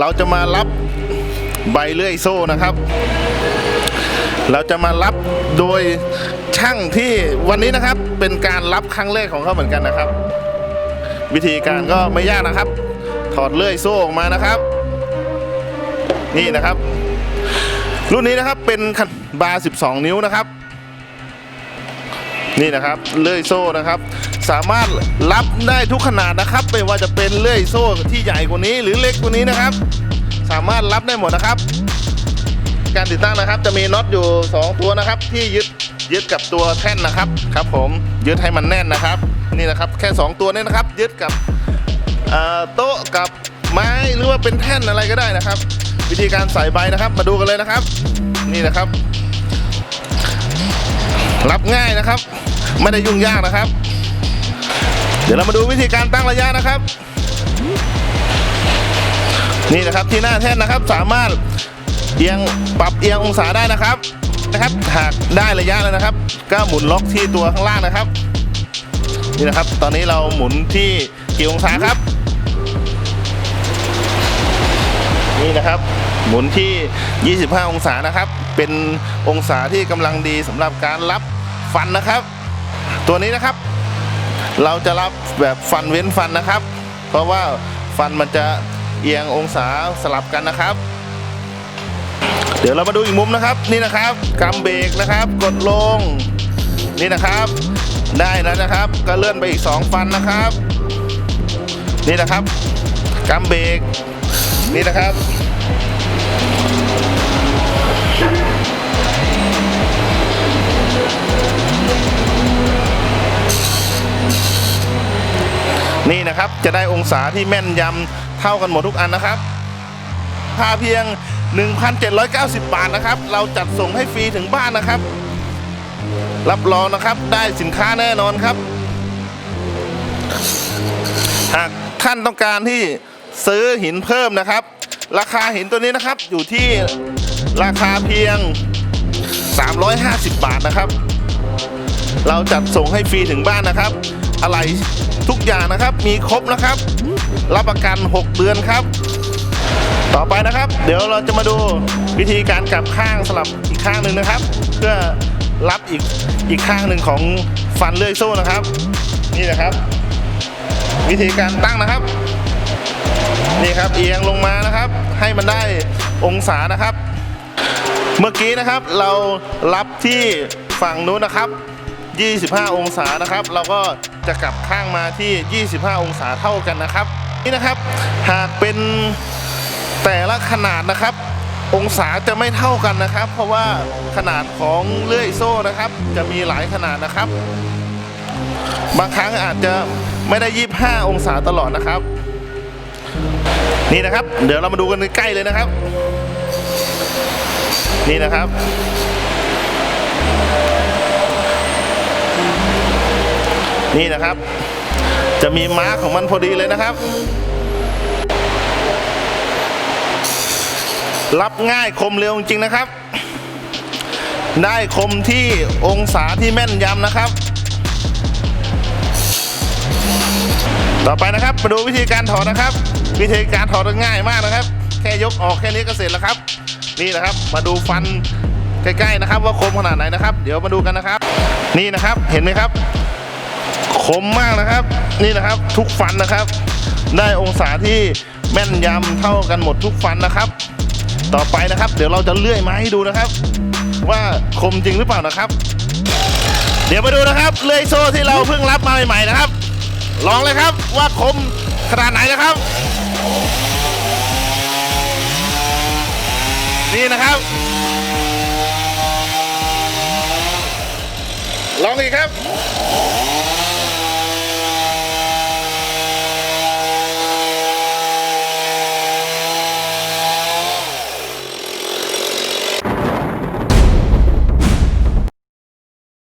เราจะมารับใบเลื่อยโซ่นะครับ เราจะมารับโดยช่างที่วันนี้นะครับเป็นการรับครั้งแรกของเขาเหมือนกันนะครับ วิธีการก็ไม่ยากนะครับ ถอดเลื่อยโซ่ออกมานะครับ นี่นะครับ รุ่นนี้นะครับเป็นขนาดบาร์ 12 นิ้วนะครับ นี่นะครับเลื่อยโซ่นะครับ สามารถรับได้ทุกขนาดนะครับ ไม่ว่าจะเป็นเลื่อยโซ่ที่ใหญ่กว่านี้ หรือเล็กกว่านี้นะครับ สามารถรับได้หมดนะครับ การติดตั้งนะครับ จะมีน็อตอยู่ 2 ตัวนะครับ ที่ยึดยึดกับตัวแท่นนะครับครับผมยึดให้มันแน่นนะครับ นี่นะครับแค่ 2 ตัวนี้นะครับ ยึดกับโต๊ะกับไม้หรือว่าเป็นแท่นอะไรก็ได้นะครับ วิธีการใส่ใบนะครับ มาดูกันเลยนะครับ นี่นะครับ รับง่ายนะครับ ไม่ได้ยุ่งยากนะครับ เดี๋ยวเรามาดูวิธีการตั้งระยะนะครับ นี่นะครับที่หน้าแท่นนะครับ สามารถเอียงปรับเอียงองศาได้นะครับนะครับหากได้ระยะแล้วนะครับ ก็หมุนล็อกที่ตัวข้างล่างนะครับ นี่นะครับ ตอนนี้เราหมุนที่กี่องศาครับ นี่นะครับ หมุนที่ 25 องศานะครับ เป็นองศาที่กำลังดีสำหรับการรับ ฟันนะครับ ตัวนี้นะครับ เราจะรับแบบฟันเว้นฟันนะครับ เพราะว่าฟันมันจะเอียงองศาสลับกันนะครับ เดี๋ยวเรามาดูอีกมุมนะครับ นี่นะครับกำเบรกนะครับ กดลง นี่นะครับ ได้แล้วนะครับ ก็เลื่อนไปอีก 2 ฟันนะครับ นี่นะครับกำเบรกนี่นะครับ นี่นะครับจะได้องศาที่แม่นยำเท่ากันหมดทุกอันนะครับพาเพียง 1,790 บาทนะครับ เราจัดส่งให้ฟรีถึงบ้านนะครับ รับรองนะครับได้สินค้าแน่นอนครับ หากท่านต้องการที่ซื้อหินเพิ่มนะครับ ราคาหินตัวนี้นะครับอยู่ที่ราคาเพียง 350 บาทนะครับ เราจัดส่งให้ฟรีถึงบ้านนะครับ อะไรทุกอย่างนะครับ มีครบนะครับ รับประกัน 6 เดือนครับ ต่อไปนะครับ เดี๋ยวเราจะมาดูวิธีการกลับข้างสลับอีกข้างหนึ่งนะครับ เพื่อรับอีกอีกข้างหนึ่งของฟันเลื่อยโซ่นะครับ นี่นะครับ วิธีการตั้งนะครับ นี่ครับเอียงลงมานะครับ ให้มันได้องศานะครับ เมื่อกี้นะครับเรารับที่ฝั่งนู้นนะครับ 25 องศานะครับ เราก็ จะกลับข้างมาที่ 25 องศาเท่ากันนะครับ นี่นะครับหากเป็นแต่ละขนาดนะครับ องศาจะไม่เท่ากันนะครับ เพราะว่าขนาดของเลื่อยโซ่นะครับ จะมีหลายขนาดนะครับ บางครั้งอาจจะไม่ได้ 25 องศาตลอดนะครับ นี่นะครับ เดี๋ยวเรามาดูกันใกล้เลยนะครับ นี่นะครับ นี่นะครับ จะมีมาร์กของมันพอดีเลยนะครับ รับง่ายคมเร็วจริงๆนะครับ ได้คมที่องศาที่แม่นยำนะครับ ต่อไปนะครับมาดูวิธีการถอดนะครับ วิธีการถอดง่ายมากนะครับ แค่ยกออกแค่นี้ก็เสร็จแล้วครับ นี่นะครับมาดูฟันใกล้ๆนะครับว่าคมขนาดไหนนะครับ เดี๋ยวมาดูกันนะครับ นี่นะครับเห็นไหมครับ คมมากนะครับ นี่นะครับทุกฟันนะครับ ได้องศาที่แม่นยำเท่ากันหมดทุกฟันนะครับ ต่อไปนะครับ เดี๋ยวเราจะเลื่อยมาให้ดูนะครับ ว่าคมจริงหรือเปล่านะครับ เดี๋ยวมาดูนะครับเลื่อยโซ่ที่เราเพิ่งรับมาใหม่ๆนะครับ ลองเลยครับว่าคมขนาดไหนนะครับ นี่นะครับ ลองอีกครับ